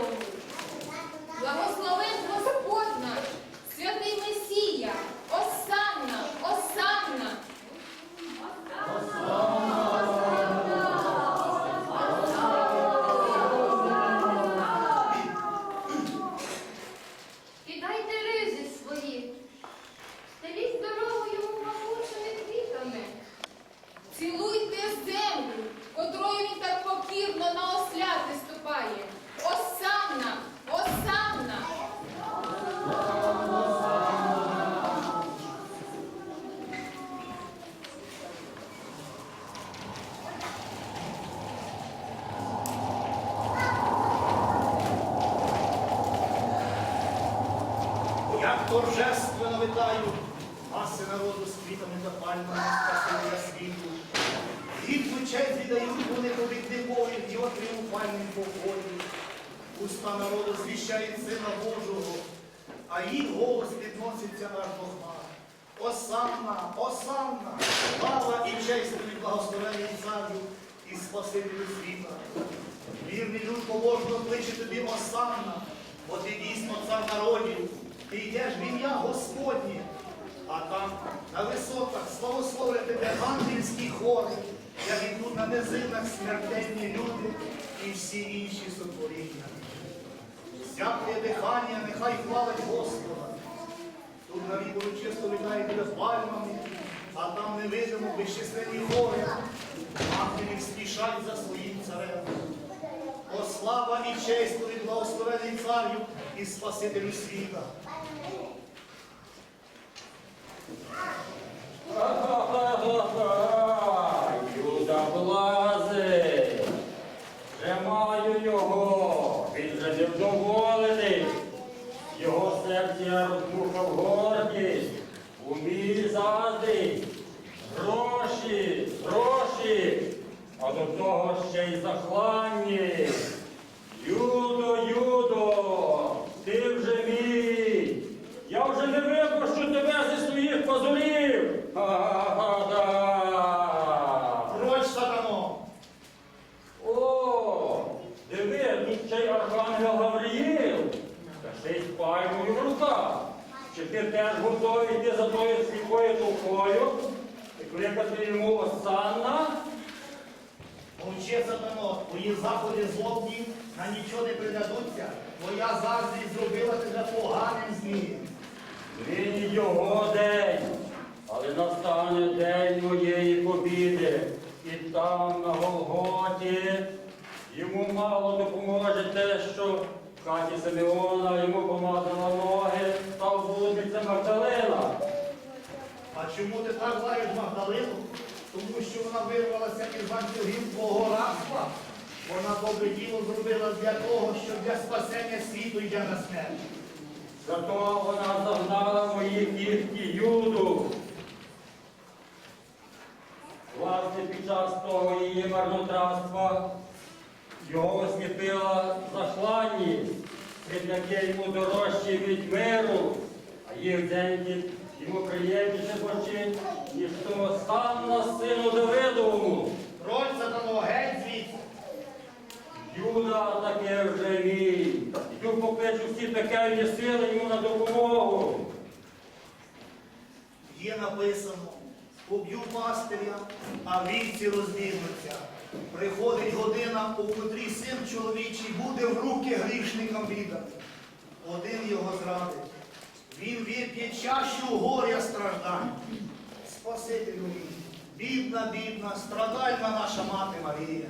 Hello. Як торжественно витають маси народу з квітами та пальмами спасибля світу. Гідну честь віддають вони побідникові в його тріумфальним поході. Уста народу звіщають Сина Божого, а їх голос підноситься аж до хмар. Осанна, осанна, слава і честь тобі благословений царю і Спасителю світа. Вірний люд побожно кличе тобі осанна, бо ти дійсно цар народів, ти йдеш в ім'я Господнє, а там на висотах славословлять тебе ангельські хори, як ідуть на низинах смертельні люди і всі інші сотворіння. Всяке дихання нехай хвалить Господа. Тут на чисто літає біля пальмами, а там невидимо безчисленні хори. Ангелів спішать за своїм царем. О слава і честь благословений царю і Спасителю світа. Ха-ха-ха-ха! Юда влазить. Вже маю його. Він вже невдоволений. Його серце роздмухав гордість. Умій заздрість. Гроші, гроші. А до того ще й захланні. Юдо, Юдо, ти вже мій. Я вже не випущу тебе зі своїх пазурів. Ха-ха-ха-да. Проч, сатано! О, диви, тут ще й архангел Гавриїл. Та ще й з пальмою в руках. Чи ти теж готовий йти за тою сліпою толпою і кликати йому Осанна? Мовчи, сатано, твої заходи злобні на нічого не придадуться. Твоя заздрість зробила тебе поганим змієм. Нині його день, але настане день моєї побіди. І там, на Голготі, йому мало допоможе те, що в хаті Симеона йому помазала ноги та облудниця Магдалина. А чому ти так лаєш Магдалину? Тому що вона вирвалася із ланцюгів твого рабства. Вона добре діло зробила для того, що для спасення світу йде на смерть. Зато вона загнала мої кіхті юду. Власне, під час того її марнотратства його осліпила захланність, яке йому дорожче від миру, а їх деньги йому приємніше бочить, ніж того сам на сину Давидовому. Роль сатано, геть звідси. Юда таке вже мій. Йду покличу всі пекельні сили йому на допомогу. Є написано, поб'ю пастиря, а вівці розбігнуться. Приходить година, у котрій син чоловічий буде в руки грішникам відданий. Один його зрадить. Він вип'є чашу горя страждань. Спасителю мій, бідна, бідна, страдальна наша мати Марія.